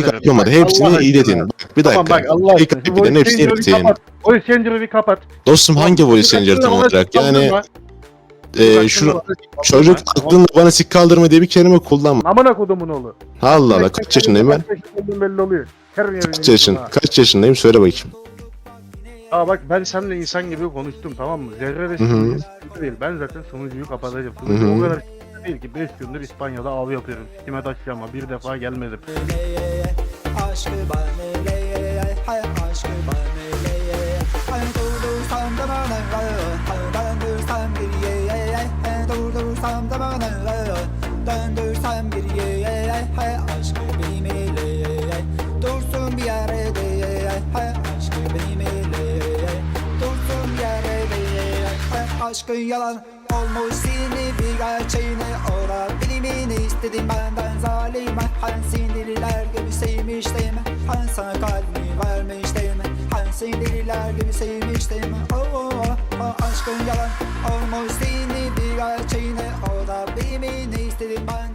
Fake ederim. Bak, Hepsini Allah iletin. aşkına. Bak bir Tamam dakika. bak Allah Fake aşkına. Yapmadan voice hepsini changer'ı iletin. kapat. Voice changer'ı bir kapat. Dostum hangi voice changer tam olarak? Yani e, şu çocuk aklında bana sik kaldırma diye bir kelime kullanma. Amına kodumun oğlu. Allah Allah kaç yaşındayım ben? Kaç belli oluyor. Her Kaç yaşın? ha. Kaç yaşındayım söyle bakayım. Aa bak ben seninle insan gibi konuştum tamam mı? Zerre de Hı hı. şimdi sıkıntı değil. Ben zaten sunucuyu kapatacağım. Sunucu Hı hı. o kadar değil ki 5 gündür İspanya'da av yapıyorum. Kime taşıyama bir defa gelmedim. aşkı le hay aşkı bana le hay hay döndürsem bir ye hay durdursam da bana döndürsem bir ye hay aşkı benimle dursun bir yerde hay aşkı benimle dursun bir yerde hay aşkın yalan olmuş bir ora istedim benden zalim Han sinirliler gibi sevmiştim. Han sana kalbimi vermiştim? Han sinirliler gibi sevmiştim. Oh, oh, oh, oh, aşkın yalan olmuş seni bir gerçeğine. Ora bilimini istedim. Ben